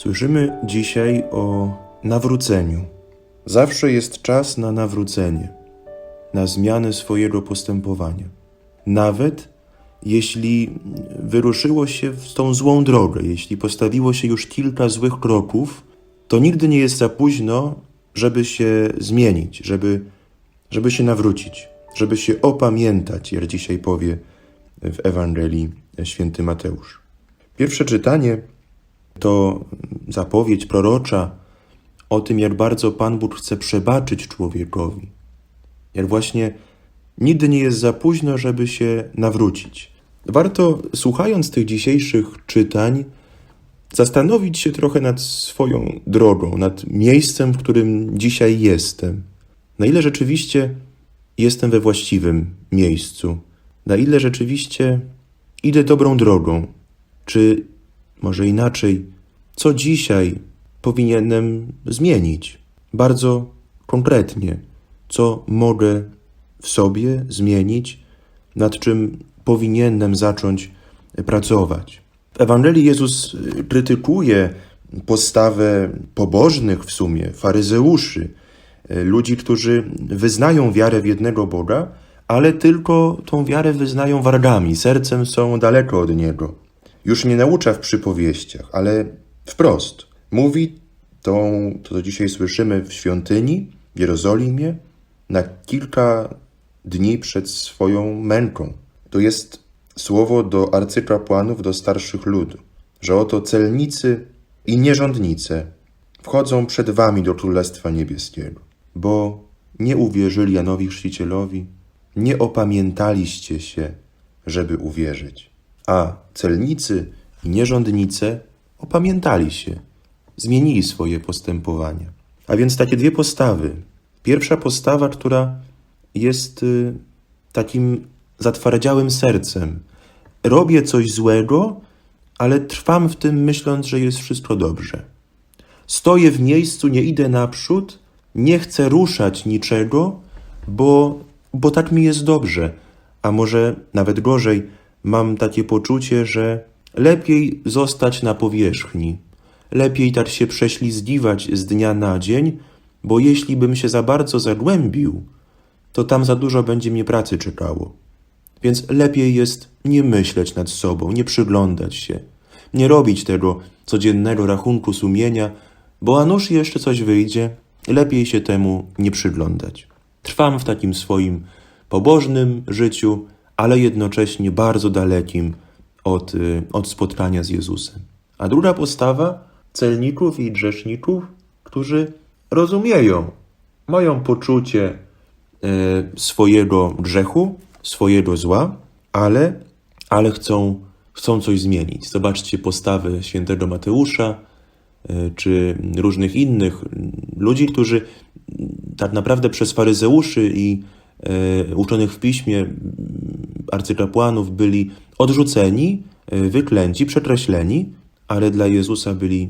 Słyszymy dzisiaj o nawróceniu. Zawsze jest czas na nawrócenie, na zmianę swojego postępowania. Nawet jeśli wyruszyło się w tą złą drogę, jeśli postawiło się już kilka złych kroków, to nigdy nie jest za późno, żeby się zmienić, żeby, żeby się nawrócić, żeby się opamiętać, jak dzisiaj powie w Ewangelii święty Mateusz. Pierwsze czytanie to zapowiedź prorocza o tym, jak bardzo Pan Bóg chce przebaczyć człowiekowi. Jak właśnie nigdy nie jest za późno, żeby się nawrócić. Warto, słuchając tych dzisiejszych czytań, zastanowić się trochę nad swoją drogą, nad miejscem, w którym dzisiaj jestem. Na ile rzeczywiście jestem we właściwym miejscu, na ile rzeczywiście idę dobrą drogą, czy może inaczej, co dzisiaj powinienem zmienić, bardzo konkretnie, co mogę w sobie zmienić, nad czym powinienem zacząć pracować. W Ewangelii Jezus y, krytykuje postawę pobożnych w sumie, faryzeuszy, y, ludzi, którzy wyznają wiarę w jednego Boga, ale tylko tą wiarę wyznają wargami, sercem są daleko od Niego. Już nie naucza w przypowieściach, ale wprost. Mówi to co dzisiaj słyszymy w świątyni w Jerozolimie, na kilka dni przed swoją męką. To jest słowo do arcykapłanów, do starszych ludu, że oto celnicy i nierządnice wchodzą przed wami do Królestwa Niebieskiego, bo nie uwierzyli Janowi Chrzcicielowi, nie opamiętaliście się, żeby uwierzyć. A celnicy i nierządnice opamiętali się, zmienili swoje postępowania. A więc takie dwie postawy. Pierwsza postawa, która jest y, takim zatwardziałym sercem. Robię coś złego, ale trwam w tym, myśląc, że jest wszystko dobrze. Stoję w miejscu, nie idę naprzód, nie chcę ruszać niczego, bo, bo tak mi jest dobrze. A może nawet gorzej, mam takie poczucie, że lepiej zostać na powierzchni. Lepiej tak się prześlizgiwać z dnia na dzień, bo jeśli bym się za bardzo zagłębił, to tam za dużo będzie mnie pracy czekało. Więc lepiej jest nie myśleć nad sobą, nie przyglądać się, nie robić tego codziennego rachunku sumienia, bo a nuż jeszcze coś wyjdzie, lepiej się temu nie przyglądać. Trwam w takim swoim pobożnym życiu, ale jednocześnie bardzo dalekim od, y, od spotkania z Jezusem. A druga postawa celników i grzeszników, którzy rozumieją, mają poczucie e, swojego grzechu, swojego zła, ale, ale chcą, chcą coś zmienić. Zobaczcie postawy świętego Mateusza e, czy różnych innych ludzi, którzy tak naprawdę przez faryzeuszy i uczonych w piśmie arcykapłanów byli odrzuceni, e, wyklęci, przekreśleni, ale dla Jezusa byli,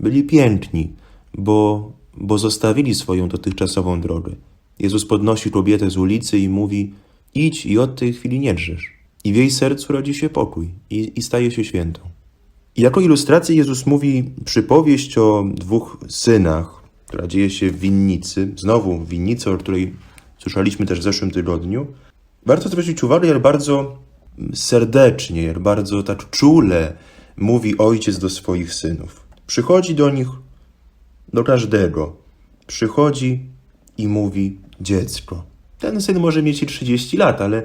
byli piękni, bo, bo zostawili swoją dotychczasową drogę. Jezus podnosi kobietę z ulicy i mówi: Idź i od tej chwili nie drzesz. I w jej sercu rodzi się pokój i, i staje się świętą. I jako ilustrację Jezus mówi przypowieść o dwóch synach, która dzieje się w winnicy, znowu winnicy, o której słyszeliśmy też w zeszłym tygodniu. Warto zwrócić uwagę, jak bardzo serdecznie, jak bardzo tak czule mówi ojciec do swoich synów. Przychodzi do nich, do każdego. Przychodzi i mówi dziecko. Ten syn może mieć i 30 lat, ale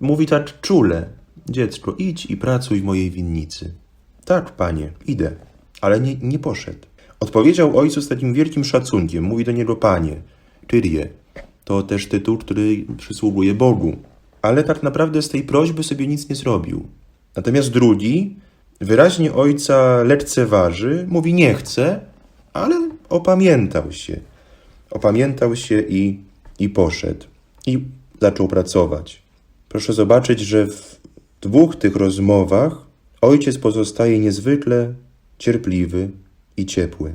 mówi tak czule. Dziecko, idź i pracuj w mojej winnicy. Tak, panie, idę, ale nie, nie poszedł. Odpowiedział ojcu z takim wielkim szacunkiem. Mówi do niego panie, Kyrie. To też tytuł, który przysługuje Bogu. Ale tak naprawdę z tej prośby sobie nic nie zrobił. Natomiast drugi wyraźnie ojca lekceważy, mówi nie chce, ale opamiętał się. Opamiętał się i, i poszedł. I zaczął pracować. Proszę zobaczyć, że w dwóch tych rozmowach ojciec pozostaje niezwykle cierpliwy i ciepły.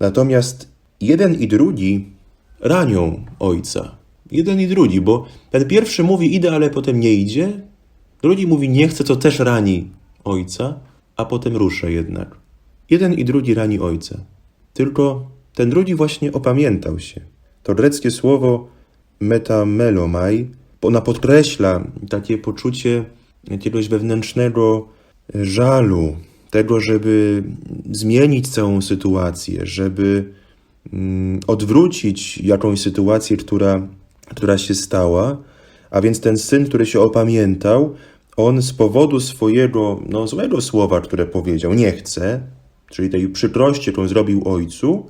Natomiast jeden i drugi ranią ojca. Jeden i drugi, bo ten pierwszy mówi idę, ale potem nie idzie. Drugi mówi nie chce, co też rani ojca, a potem rusza jednak. Jeden i drugi rani ojca. Tylko ten drugi właśnie opamiętał się. To greckie słowo metamelomai, ona podkreśla takie poczucie jakiegoś wewnętrznego żalu, tego, żeby zmienić całą sytuację, żeby odwrócić jakąś sytuację, która, która się stała. A więc ten syn, który się opamiętał, on z powodu swojego no, złego słowa, które powiedział, nie chce, czyli tej przykrości, którą zrobił ojcu,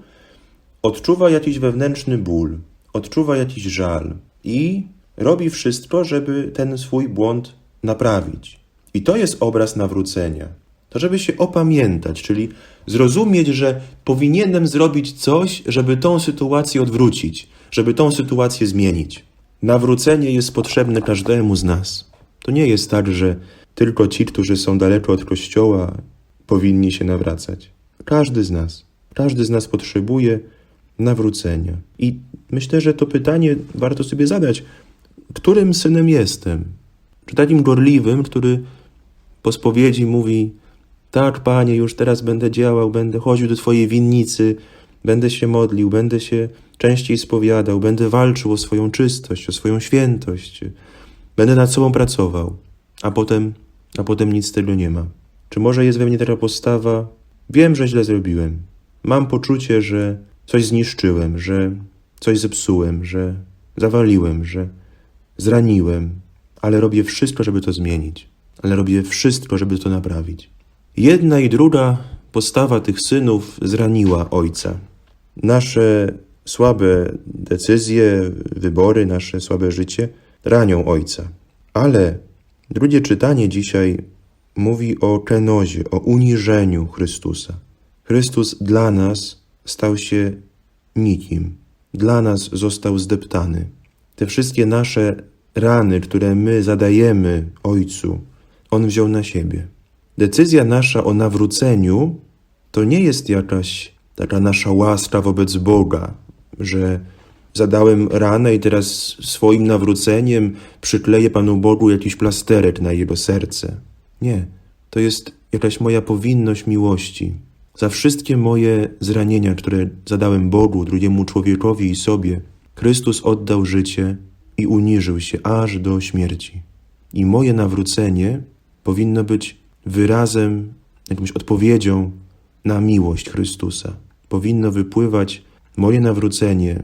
odczuwa jakiś wewnętrzny ból, odczuwa jakiś żal i robi wszystko, żeby ten swój błąd naprawić. I to jest obraz nawrócenia. To, żeby się opamiętać, czyli zrozumieć, że powinienem zrobić coś, żeby tą sytuację odwrócić, żeby tą sytuację zmienić. Nawrócenie jest potrzebne każdemu z nas. To nie jest tak, że tylko ci, którzy są daleko od kościoła, powinni się nawracać. Każdy z nas, każdy z nas potrzebuje nawrócenia. I myślę, że to pytanie warto sobie zadać: którym synem jestem? Czy takim gorliwym, który po spowiedzi mówi: Tak, panie, już teraz będę działał, będę chodził do twojej winnicy, będę się modlił, będę się częściej spowiadał, będę walczył o swoją czystość, o swoją świętość, będę nad sobą pracował, a potem, a potem nic z tego nie ma. Czy może jest we mnie taka postawa? Wiem, że źle zrobiłem. Mam poczucie, że coś zniszczyłem, że coś zepsułem, że zawaliłem, że zraniłem, ale robię wszystko, żeby to zmienić. Ale robię wszystko, żeby to naprawić. Jedna i druga postawa tych synów zraniła ojca. Nasze słabe decyzje, wybory, nasze słabe życie ranią ojca. Ale drugie czytanie dzisiaj mówi o kenozie, o uniżeniu Chrystusa. Chrystus dla nas stał się nikim. Dla nas został zdeptany. Te wszystkie nasze rany, które my zadajemy Ojcu, On wziął na siebie. Decyzja nasza o nawróceniu to nie jest jakaś taka nasza łaska wobec Boga, że zadałem ranę i teraz swoim nawróceniem przykleję Panu Bogu jakiś plasterek na Jego serce. Nie, to jest jakaś moja powinność miłości. Za wszystkie moje zranienia, które zadałem Bogu, drugiemu człowiekowi i sobie, Chrystus oddał życie i uniżył się aż do śmierci. I moje nawrócenie powinno być wyrazem, jakąś odpowiedzią na miłość Chrystusa. Powinno wypływać moje nawrócenie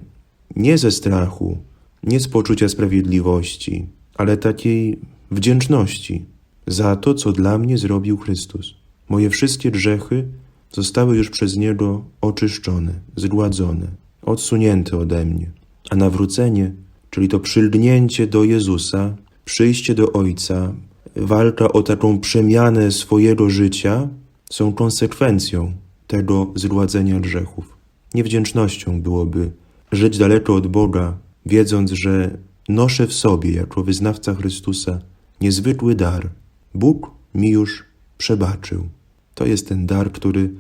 nie ze strachu, nie z poczucia sprawiedliwości, ale takiej wdzięczności za to, co dla mnie zrobił Chrystus. Moje wszystkie grzechy zostały już przez Niego oczyszczone, zgładzone, odsunięte ode mnie. A nawrócenie, czyli to przylgnięcie do Jezusa, przyjście do Ojca, walka o taką przemianę swojego życia, są konsekwencją tego zgładzenia grzechów. Niewdzięcznością byłoby żyć daleko od Boga, wiedząc, że noszę w sobie, jako wyznawca Chrystusa, niezwykły dar. Bóg mi już przebaczył. To jest ten dar, który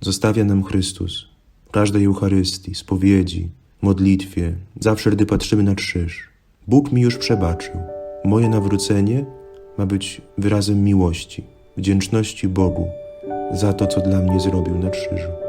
zostawia nam Chrystus. W każdej Eucharystii, spowiedzi, modlitwie, zawsze gdy patrzymy na krzyż. Bóg mi już przebaczył. Moje nawrócenie ma być wyrazem miłości, wdzięczności Bogu za to, co dla mnie zrobił na krzyżu.